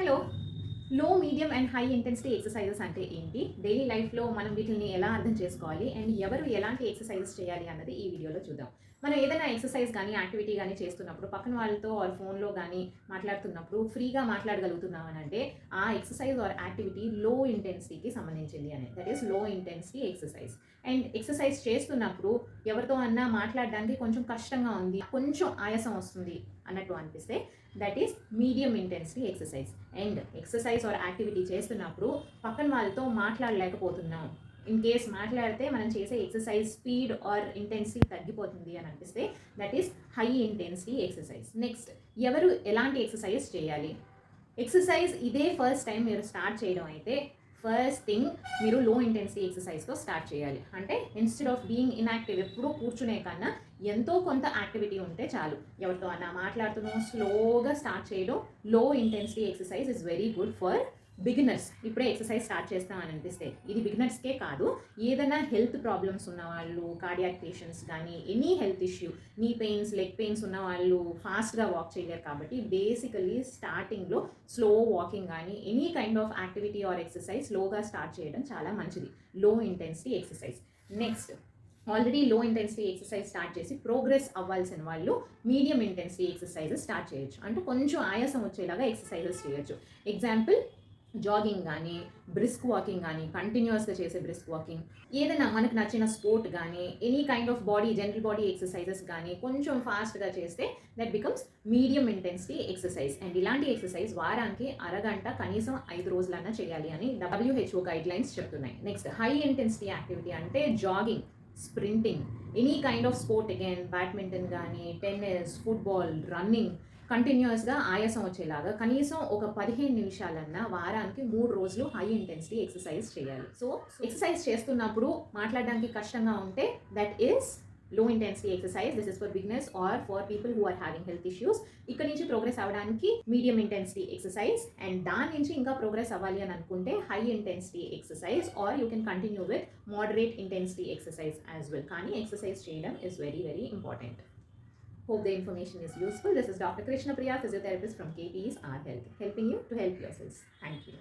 Hello low medium and high intensity exercises అంటే ఏంటి? Daily లైఫ్లో మనం వీటిని ఎలా అర్థం చేసుకోవాలి? అండ్ ఎవరు ఎలాంటి ఎక్సర్సైజెస్ చేయాలి అన్నది ఈ వీడియోలో చూద్దాం. మనం ఏదైనా ఎక్సర్సైజ్ కానీ యాక్టివిటీ కానీ చేస్తున్నప్పుడు పక్కన వాళ్ళతో ఆర్ ఫోన్లో కానీ మాట్లాడుతున్నప్పుడు ఫ్రీగా మాట్లాడగలుగుతున్నాం అని అంటే ఆ ఎక్సర్సైజ్ ఆర్ యాక్టివిటీ లో ఇంటెన్సిటీకి సంబంధించింది అని that is low intensity exercise and exercise చేస్తున్నప్పుడు ఎవరితో అన్నా మాట్లాడడానికి కొంచెం కష్టంగా ఉంది కొంచెం ఆయాసం వస్తుంది అన్నట్టు అనిపిస్తే that is medium intensity exercise and exercise or activity చేస్తున్నప్పుడు పక్కన వాళ్ళతో మాట్లాడలేకపోతున్నాం. ఇన్ కేస్ మాట్లాడితే మనం చేసే ఎక్సర్సైజ్ స్పీడ్ ఆర్ ఇంటెన్సిటీ తగ్గిపోతుంది అని అనిపిస్తే that is high intensity exercise next ఎవరు ఎలాంటి ఎక్సర్సైజ్ చేయాలి? ఎక్సర్సైజ్ ఇదే ఫస్ట్ టైం మీరు స్టార్ట్ చేయడం అయితే ఫస్ట్ థింగ్ మీరు లో ఇంటెన్సిటీ ఎక్సర్సైజ్తో స్టార్ట్ చేయాలి. అంటే ఇన్స్టెడ్ ఆఫ్ బీయింగ్ ఇన్యాక్టివ్ ఎప్పుడూ కూర్చునే కన్నా ఎంతో కొంత యాక్టివిటీ ఉంటే చాలు. ఎవరితో అన్నా మాట్లాడుతున్నాం స్లోగా స్టార్ట్ చేయడం low intensity exercise is very good for beginners ఇప్పుడే ఎక్సర్సైజ్ స్టార్ట్ చేస్తామని అనిపిస్తే ఇది బిగినర్స్కే కాదు ఏదైనా హెల్త్ ప్రాబ్లమ్స్ ఉన్నవాళ్ళు కార్డియాక్ పేషెంట్స్ కానీ any health issue knee pains leg pains ఉన్న వాళ్ళు ఫాస్ట్గా వాక్ చేయలేరు కాబట్టి బేసికలీ స్టార్టింగ్లో స్లో వాకింగ్ కానీ any kind of activity or exercise స్లోగా స్టార్ట్ చేయడం చాలా మంచిది. Low intensity exercise next already low intensity exercise start చేసి ప్రోగ్రెస్ అవ్వాల్సిన వాళ్ళు మీడియం ఇంటెన్సిటీ ఎక్సర్సైజెస్ స్టార్ట్ చేయొచ్చు. అంటే కొంచెం ఆయాసం వచ్చేలాగా ఎక్సర్సైజెస్ చేయొచ్చు. ఎగ్జాంపుల్ జాగింగ్ కానీ బ్రిస్క్ వాకింగ్ కానీ కంటిన్యూస్గా చేసే బ్రిస్క్ వాకింగ్ ఏదైనా మనకు నచ్చిన స్పోర్ట్ కానీ any kind of body general body exercises కానీ కొంచెం ఫాస్ట్గా చేస్తే that becomes medium intensity exercise and ఇలాంటి ఎక్సర్సైజ్ వారానికి అరగంట కనీసం ఐదు రోజులన్నా చేయాలి అని డబ్ల్యూహెచ్ఓ గైడ్ లైన్స్ చెప్తున్నాయి. నెక్స్ట్ హై ఇంటెన్సిటీ యాక్టివిటీ అంటే jogging sprinting any kind of sport again badminton కానీ టెన్నిస్ ఫుట్బాల్ రన్నింగ్ కంటిన్యూస్గా ఆయాసం వచ్చేలాగా కనీసం ఒక పదిహేను నిమిషాలన్నా వారానికి మూడు రోజులు హై ఇంటెన్సిటీ ఎక్సర్సైజ్ చేయాలి. సో ఎక్సర్సైజ్ చేస్తున్నప్పుడు మాట్లాడడానికి కష్టంగా ఉంటే that is low intensity exercise this is for beginners or for people who are having health issues ఇక్కడ నుంచి ప్రోగ్రెస్ అవ్వడానికి మీడియం ఇంటెన్సిటీ ఎక్సర్సైజ్ అండ్ దాని నుంచి ఇంకా ప్రోగ్రెస్ అవ్వాలి అని అనుకుంటే high intensity exercise or you can continue with moderate intensity exercise as well కానీ ఎక్సర్సైజ్ చేయడం is very very important Hope the information is useful. This is Dr. Krishna Priya, physiotherapist from KP's R Health, helping you to help yourselves. Thank you.